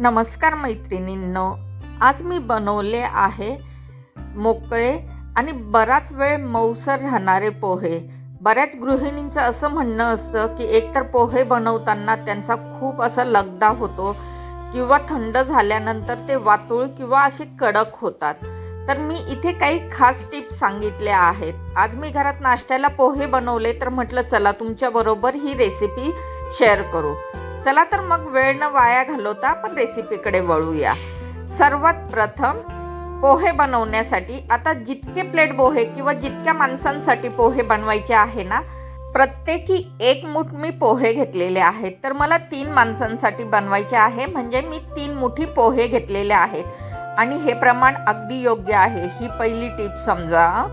नमस्कार मैत्रिणींनो आज मी बनवले आहे मोकळे आणि बराच वेळ मऊसर राहणारे पोहे. बऱ्याच गृहिणींचं असं म्हणणं असतं की एकतर पोहे बनवताना त्यांचा खूप असा लगदा होतो किंवा थंड झाल्यानंतर ते वातूळ किंवा असे कडक होतात. तर मी इथे काही खास टिप्स सांगितल्या आहेत. आज मी घरात नाश्त्याला पोहे बनवले तर म्हटलं चला तुमच्याबरोबर ही रेसिपी शेअर करू. चला तर मग वेळ न वाया घालवता आपण रेसिपीकडे वळूया. सर्वात प्रथम पोहे बनवण्यासाठी आता जितके प्लेट पोहे किंवा जितक्या माणसांसाठी पोहे बनवायचे आहे ना प्रत्येकी एक मुठ मी पोहे घेतलेले आहेत. तर मला तीन माणसांसाठी बनवायचे आहे म्हणजे मी तीन मुठी पोहे घेतलेले आहेत. आणि हे प्रमाण अगदी योग्य आहे. ही पहिली टीप समजा.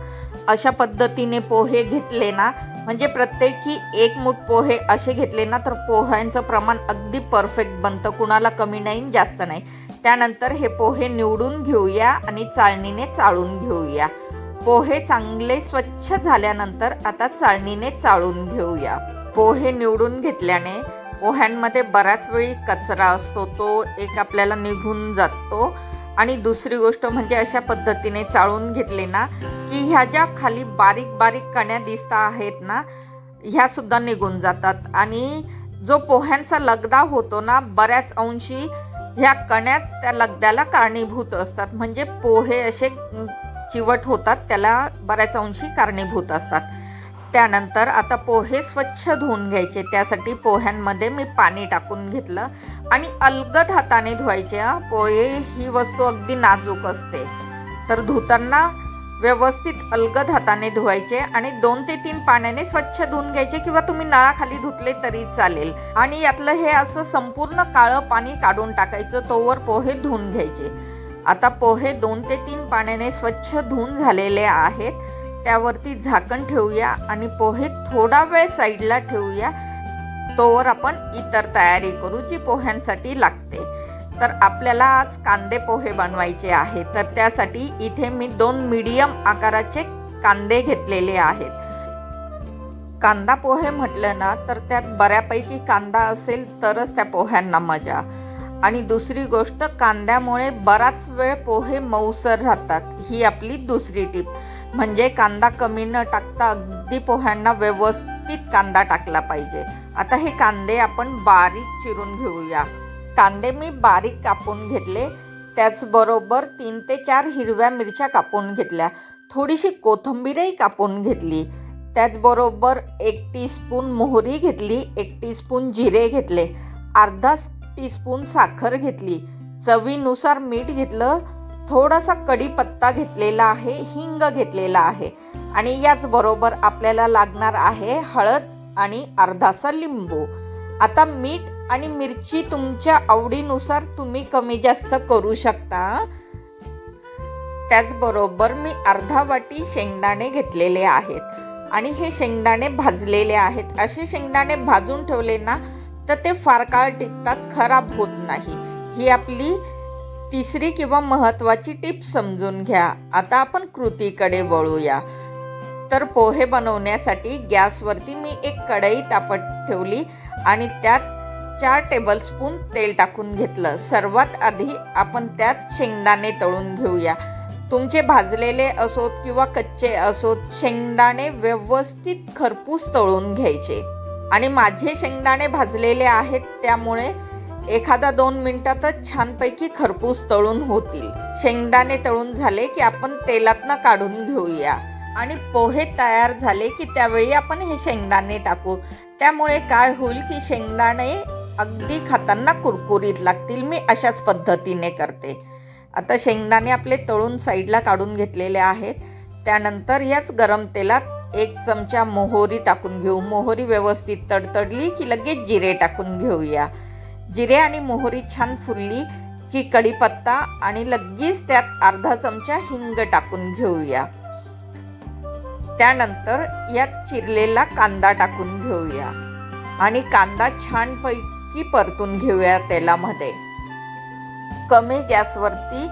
अशा पद्धतीने पोहे घेतले ना म्हणजे प्रत्येकी एक मूठ पोहे असे घेतले ना तर पोह्यांचं प्रमाण अगदी परफेक्ट बनतं. कुणाला कमी नाही जास्त नाही. त्यानंतर हे पोहे निवडून घेऊया आणि चाळणीने चाळून घेऊया. पोहे चांगले स्वच्छ झाल्यानंतर आता चाळणीने चाळून घेऊया. पोहे निवडून घेतल्याने पोह्यांमध्ये बऱ्याच वेळी कचरा असतो तो एक आपल्याला निघून जातो. आणि दुसरी गोष्ट म्हणजे अशा पद्धतीने चाळून घेतले ना की ह्या ज्या खाली बारीक बारीक कण्या दिसता आहेत ना ह्या सुद्धा निघून जातात. आणि जो पोह्यांचा लगदा होतो ना बऱ्याच अंशी ह्या कण्याच त्या लगद्याला कारणीभूत असतात. म्हणजे पोहे असे चिवट होतात त्याला बऱ्याच अंशी कारणीभूत असतात. त्यानंतर आता पोहे स्वच्छ धुवून घ्यायचे त्यासाठी पोह्यांमध्ये मी पाणी टाकून घेतलं. आणि अलगद हाताने धुवायचे पोहे ही वस्तू अगदी नाजूक असते. तर धुताना व्यवस्थित अलगद हाताने धुवायचे आणि दोन ते तीन पाण्याने स्वच्छ धुवून घ्यायचे किंवा तुम्ही नळाखाली धुतले तरी चालेल. आणि यातलं हे असं संपूर्ण काळं पाणी काढून टाकायचं तोवर पोहे धुवून घ्यायचे. आता पोहे दोन ते तीन पाण्याने स्वच्छ धुवून झालेले आहेत. त्यावरती झाकण ठेवूया आणि पोहे थोडा वेळ साईडला ठेवूया. तोवर आपण इतर तयारी करू जी पोह्यांसाठी लागते. तर आपल्याला आज कांदे पोहे बनवायचे आहे. तर त्यासाठी इथे मी दोन मीडियम आकाराचे कांदे घेतलेले आहेत. कांदा पोहे म्हटलं ना तर त्यात बऱ्यापैकी कांदा असेल तरच त्या पोह्यांना मजा. आणि दुसरी गोष्ट कांद्यामुळे बराच वेळ पोहे मऊसर राहतात. ही आपली दुसरी टीप म्हणजे कांदा कमी न टाकता अगदी पोह्यांना व्यवस्थित कांदा टाकला पाहिजे. आता हे कांदे आपण बारीक चिरून घेऊया. कांदे मी बारीक कापून घेतले. त्याचबरोबर तीन ते चार हिरव्या मिरच्या कापून घेतल्या. थोडीशी कोथिंबीरही कापून घेतली. त्याचबरोबर एक टीस्पून मोहरी घेतली एक टीस्पून जिरे घेतले अर्धा टीस्पून साखर घेतली. चवीनुसार मीठ घेतलं. थोडासा कढीपत्ता घेतलेला आहे हिंग घेतलेला आहे. आणि याचबरोबर आपल्याला लागणार आहे हळद आणि अर्धासा लिंबू. आता मीठ आणि मिरची तुमच्या आवडीनुसार तुम्ही कमी जास्त करू शकता. त्याचबरोबर मी अर्धा वाटी शेंगदाणे घेतलेले आहेत. आणि हे शेंगदाणे भाजलेले आहेत. असे शेंगदाणे भाजून ठेवले ना तर ते फार काळ टिकतात खराब होत नाही. ही आपली तिसरी किंवा महत्त्वाची टिप समजून घ्या. आता आपण कृतीकडे वळूया. तर पोहे बनवण्यासाठी गॅसवरती मी एक कढई तापत ठेवली आणि त्यात चार टेबलस्पून तेल टाकून घेतलं. सर्वात आधी आपण त्यात शेंगदाणे तळून घेऊया. तुमचे भाजलेले असोत किंवा कच्चे असोत शेंगदाणे व्यवस्थित खरपूस तळून घ्यायचे. आणि माझे शेंगदाणे भाजलेले आहेत त्यामुळे एखादा दोन मिनिटातच छानपैकी खरपूस तळून होतील. शेंगदाणे तळून झाले की आपण तेलातनं काढून घेऊया. आणि पोहे तयार झाले की त्यावेळी आपण हे शेंगदाणे टाकू. त्यामुळे काय होईल की शेंगदाणे अगदी खाताना कुरकुरीत लागतील. मी अशाच पद्धतीने करते. आता शेंगदाणे आपले तळून साईडला काढून घेतलेले आहेत. त्यानंतर याच गरम तेलात एक चमचा मोहरी टाकून घेऊ. मोहरी व्यवस्थित तडतडली की लगेच जिरे टाकून घेऊया. जिरे आणि मोहरी छान फुलली की कढीपत्ता आणि लगेच त्यात अर्धा चमचा हिंग टाकून घेऊया. त्यानंतर यात चिरलेला कांदा टाकून घेऊया. आणि कांदा छानपैकी परतून घेऊया तेलामध्ये. कमी गॅसवरती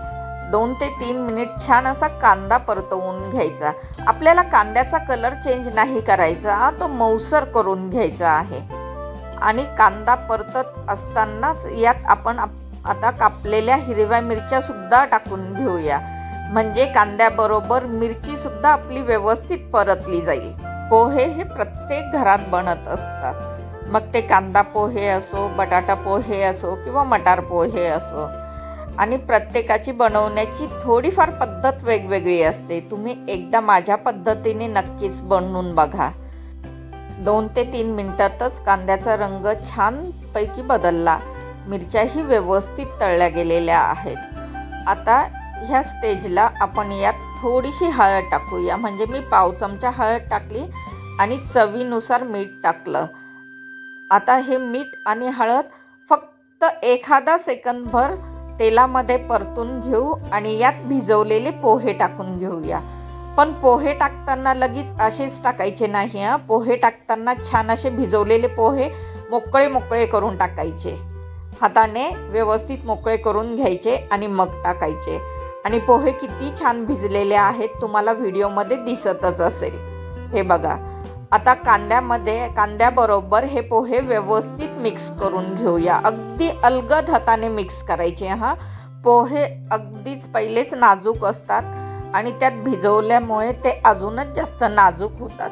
दोन ते तीन मिनिट छान असा कांदा परतवून घ्यायचा. आपल्याला कांद्याचा कलर चेंज नाही करायचा तो मऊसर करून घ्यायचा आहे. आणि कांदा परतत असतानाच यात आपण आप- आता कापलेल्या हिरव्या मिरच्या सुद्धा टाकून घेऊया. म्हणजे कांद्याबरोबर मिरचीसुद्धा आपली व्यवस्थित परतली जाईल. पोहे हे प्रत्येक घरात बनत असतात. मग ते कांदा पोहे असो बटाटा पोहे असो किंवा मटार पोहे असो. आणि प्रत्येकाची बनवण्याची थोडीफार पद्धत वेगवेगळी असते. तुम्ही एकदा माझ्या पद्धतीने नक्कीच बनवून बघा. दोन ते तीन मिनटातच कांद्याचा रंग छानपैकी बदलला. मिरच्याही व्यवस्थित तळल्या गेलेल्या आहेत. आता ह्या स्टेजला आपण यात थोडीशी हळद टाकूया. म्हणजे मी पाव चमचा हळद टाकली आणि चवीनुसार मीठ टाकलं. आता हे मीठ आणि हळद फक्त एखादा सेकंदभर तेलामध्ये परतून घेऊ आणि यात भिजवलेले पोहे टाकून घेऊया. पण पोहे टाकताना लगेच असेच टाकायचे नाही हां. पोहे टाकताना छान असे भिजवलेले पोहे मोकळे मोकळे करून टाकायचे. हाताने व्यवस्थित मोकळे करून घ्यायचे आणि मग टाकायचे. आणि पोहे किती छान भिजलेले आहेत तुम्हाला व्हिडिओमध्ये दिसतच असेल. हे बघा आता कांद्यामध्ये कांद्याबरोबर हे पोहे व्यवस्थित मिक्स करून घेऊया. अगदी अलगद हाताने मिक्स करायचे हां. पोहे अगदीच पहिलेच नाजूक असतात आणि त्यात भिजवल्यामुळे ते अजूनच जास्त नाजूक होतात.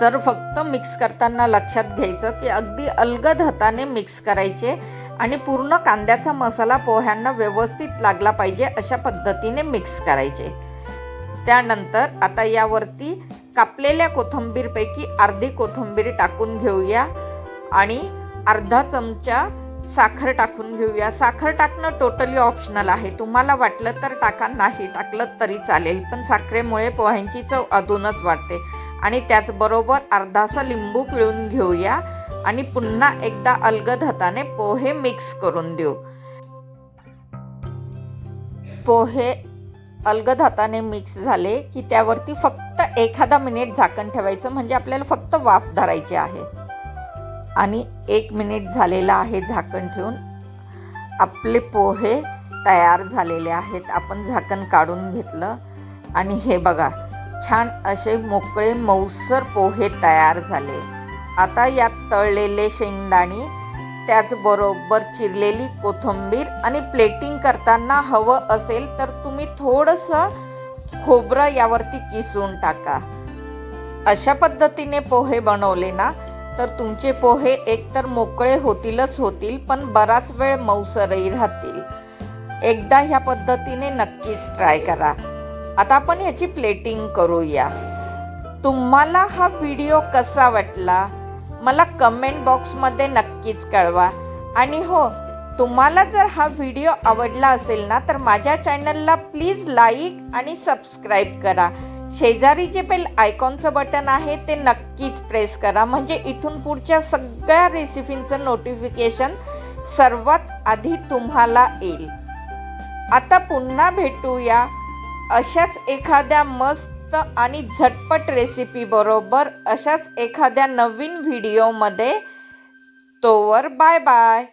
तर फक्त मिक्स करताना लक्षात घ्यायचं की अगदी अलगद हाताने मिक्स करायचे आणि पूर्ण कांद्याचा मसाला पोह्यांना व्यवस्थित लागला पाहिजे अशा पद्धतीने मिक्स करायचे. त्यानंतर आता यावरती कापलेल्या कोथिंबीरपैकी अर्धी कोथिंबीर टाकून घेऊया आणि अर्धा चमचा साखर टाकून घेऊया. साखर टाकणं टोटली ऑप्शनल आहे. तुम्हाला वाटलं तर टाका नाही टाकलं तरी चालेल पण साखरेमुळे पोह्यांची चव अजूनच वाढते. आणि त्याचबरोबर अर्धासा लिंबू पिळून घेऊया. आणि पुन्हा एकदा अलगद हाताने पोहे मिक्स करून देऊ. पोहे अलगद हाताने मिक्स झाले की त्यावरती फक्त एखादा मिनिट झाकण ठेवायचं म्हणजे आपल्याला फक्त वाफ धरायची आहे. आणि एक मिनिट झालेला आहे झाकण ठेवून. आपले पोहे तयार झालेले आहेत. आपण झाकण काढून घेतलं. आणि हे बघा छान असे मोकळे मऊसर पोहे तयार झाले. आता यात तळलेले शेंगदाणे त्याचबरोबर चिरलेली कोथिंबीर आणि प्लेटिंग करताना हवं असेल तर तुम्ही थोडंसं खोबरं यावरती किसून टाका. अशा पद्धतीने पोहे बनवले ना तर तुमचे पोहे एकतर मोकळे होतीलच होतील पण बराच वेळ मऊसरही राहतील. एकदा ह्या पद्धतीने नक्कीच ट्राय करा. आता आपण ह्याची प्लेटिंग करूया. तुम्हाला हा व्हिडिओ कसा वाटला? मला कमेंट बॉक्समध्ये नक्कीच कळवा. आणि हो तुम्हाला जर हा व्हिडिओ आवडला असेल ना तर माझ्या चॅनलला प्लीज लाईक आणि सबस्क्राईब करा. शेजारी जे बेल आयकॉनचं बटन आहे ते नक्कीच प्रेस करा. म्हणजे इथून पुढच्या सगळ्या रेसिपींचं नोटिफिकेशन सर्वात आधी तुम्हाला येईल. आता पुन्हा भेटूया अशाच एखाद्या मस्त आणि झटपट रेसिपीबरोबर अशाच एखाद्या नवीन व्हिडिओमध्ये तोवर बाय बाय